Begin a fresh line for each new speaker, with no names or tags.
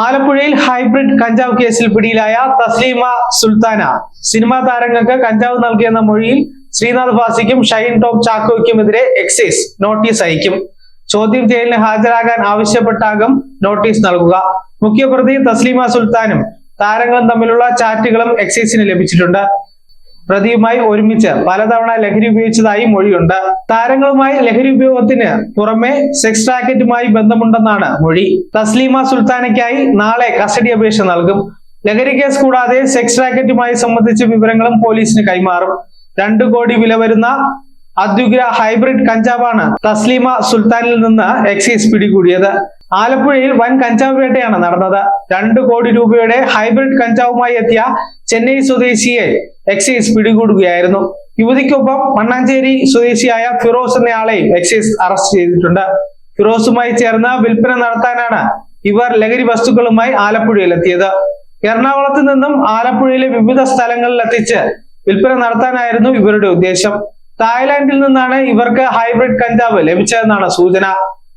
ആലപ്പുഴയിൽ ഹൈബ്രിഡ് കഞ്ചാവ് കേസിൽ പിടിയിലായ തസ്ലീമ സുൽത്താന. സിനിമാ താരങ്ങൾക്ക് കഞ്ചാവ് നൽകിയെന്ന മൊഴിയിൽ ശ്രീനാഥ് ഫാസിക്കും ഷൈൻ ടോം ചാക്കോയ്ക്കുമെതിരെ എക്സൈസ് നോട്ടീസ് അയക്കും. ചോദ്യം ചെയ്യലിന് ഹാജരാകാൻ ആവശ്യപ്പെട്ടാകും നോട്ടീസ് നൽകുക. മുഖ്യപ്രതി തസ്ലീമ സുൽത്താനും താരങ്ങളും തമ്മിലുള്ള ചാറ്റുകളും എക്സൈസിന് ലഭിച്ചിട്ടുണ്ട്. പ്രതിയുമായി ഒരുമിച്ച് പലതവണ ലഹരി ഉപയോഗിച്ചതായി മൊഴിയുണ്ട്. താരങ്ങളുമായി ലഹരി ഉപയോഗത്തിന് പുറമെ സെക്സ് റാക്കറ്റുമായി ബന്ധമുണ്ടെന്നാണ് മൊഴി. തസ്ലീമ സുൽത്താനയ്ക്കായി നാളെ കസ്റ്റഡി അപേക്ഷ നൽകും. ലഹരി കേസ് കൂടാതെ സെക്സ് റാക്കറ്റുമായി സംബന്ധിച്ച വിവരങ്ങളും പോലീസിന് കൈമാറും. രണ്ടു കോടി വില വരുന്ന അദ്വിഗ്ര ഹൈബ്രിഡ് കഞ്ചാവാണ് തസ്ലീമ സുൽത്താനിൽ നിന്ന് എക്സൈസ് പിടികൂടിയത്. ആലപ്പുഴയിൽ വൻ കഞ്ചാവ് വേട്ടയാണ് നടന്നത്. രണ്ടു കോടി രൂപയുടെ ഹൈബ്രിഡ് കഞ്ചാവുമായി എത്തിയ ചെന്നൈ സ്വദേശിയെ എക്സൈസ് പിടികൂടുകയായിരുന്നു. യുവതിക്കൊപ്പം മണ്ണാഞ്ചേരി സ്വദേശിയായ ഫിറോസ് എന്നയാളെയും എക്സൈസ് അറസ്റ്റ് ചെയ്തിട്ടുണ്ട്. ഫിറോസുമായി ചേർന്ന് വിൽപ്പന നടത്താനാണ് ഇവർ ലഹരി വസ്തുക്കളുമായി ആലപ്പുഴയിലെത്തിയത്. എറണാകുളത്ത് നിന്നും ആലപ്പുഴയിലെ വിവിധ സ്ഥലങ്ങളിൽ എത്തിച്ച് വിൽപ്പന നടത്താനായിരുന്നു ഇവരുടെ ഉദ്ദേശം. തായ്ലാന്റിൽ നിന്നാണ് ഇവർക്ക് ഹൈബ്രിഡ് കഞ്ചാവ് ലഭിച്ചതെന്നാണ് സൂചന.